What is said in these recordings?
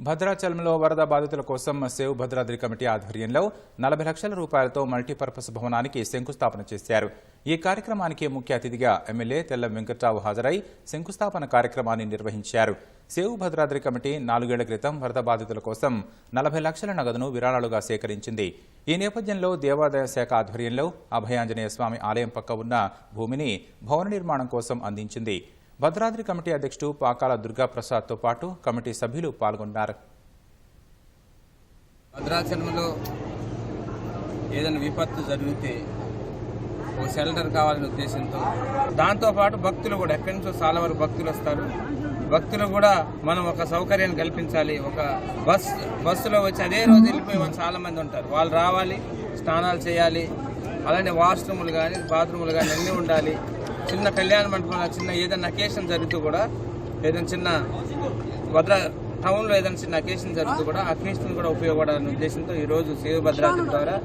భద్రాచలంలో వరద బాధితుల కోసం సేవ్ భద్రాద్రి కమిటీ ఆధ్వర్యంలో నలభై లక్షల రూపాయలతో మల్టీపర్పస్ భవనానికి శంకుస్థాపన చేశారు. ఈ కార్యక్రమానికి ముఖ్య అతిథిగా ఎమ్మెల్యే తెల్ల వెంకట్రావు హాజరై శంకుస్థాపన కార్యక్రమాన్ని నిర్వహించారు. సేవ్ భద్రాద్రి కమిటీ నాలుగేళ్ళ క్రితం వరద బాధితుల కోసం నలభై లక్షల నగదును విరాళాలుగా సేకరించింది. ఈ నేపథ్యంలో దేవాదాయ శాఖ ఆధ్వర్యంలో అభయాంజనేయ స్వామి ఆలయం పక్క ఉన్న భూమిని భవన నిర్మాణం కోసం అందించింది. భద్రాద్రి కమిటీ అధ్యక్షుడు పాకాల దుర్గాప్రసాద్తో పాటు కమిటీ సభ్యులు పాల్గొన్నారు. భద్రాచలంలో ఏదైనా విపత్తు జరిగితే ఒక షెల్టర్ కావాలనే ఉద్దేశంతో దాంతోపాటు భక్తులు కూడా ఎక్కడి నుంచో చాలా వరకు భక్తులు వస్తారు. భక్తులు కూడా మనం ఒక సౌకర్యాన్ని కల్పించాలి. ఒక బస్ బస్సులో వచ్చి అదే రోజు వెళ్ళిపోయి చాలా మంది ఉంటారు. వాళ్ళు రావాలి స్నానాలు చేయాలి. అలానే వాష్రూములు కానీ బాత్రూములు కానీ అన్నీ ఉండాలి. చిన్న కళ్యాణ మండపంలో చిన్న ఏదైనా అకేషన్ జరిగితే కూడా ఏదైనా చిన్న భద్ర టౌన్లో ఏదైనా చిన్న అకేషన్ జరుగుతూ కూడా అకేషన్ కూడా ఉపయోగపడాలనే ఉద్దేశంతో ఈ రోజు సేవ భద్రాద్రి ద్వారా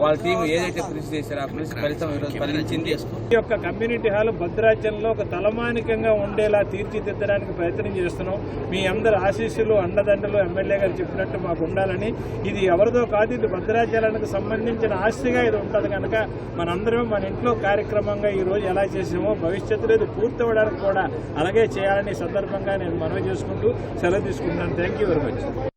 వాళ్ళ టీం ఏదైతే కృషి చేశారో ఆ కృషి ఫలితం ఈ రోజు ఫలించింది. ఈ యొక్క కమ్యూనిటీ హాల్ భద్రాచలంలో ఒక తలమానికంగా ఉండేలా తీర్చిదిద్దడానికి ప్రయత్నం చేస్తున్నాం. మీ అందరి ఆశీస్సులు అండదండలు ఎమ్మెల్యే గారు చెప్పినట్టు మాకు ఉండాలని. ఇది ఎవరిదో కాదు ఇది భద్రాచలానికి సంబంధించిన ఆస్తిగా ఇది ఉంటుంది కనుక మనందరం మన ఇంట్లో కార్యక్రమంగా ఈ రోజు ఎలా చేసామో భవిష్యత్తులో ఇది పూర్తవడానికి కూడా అలాగే చేయాలని సందర్భంగా నేను మనవి చేసుకుంటూ సెలవు తీసుకుంటున్నాను. and thank you very much.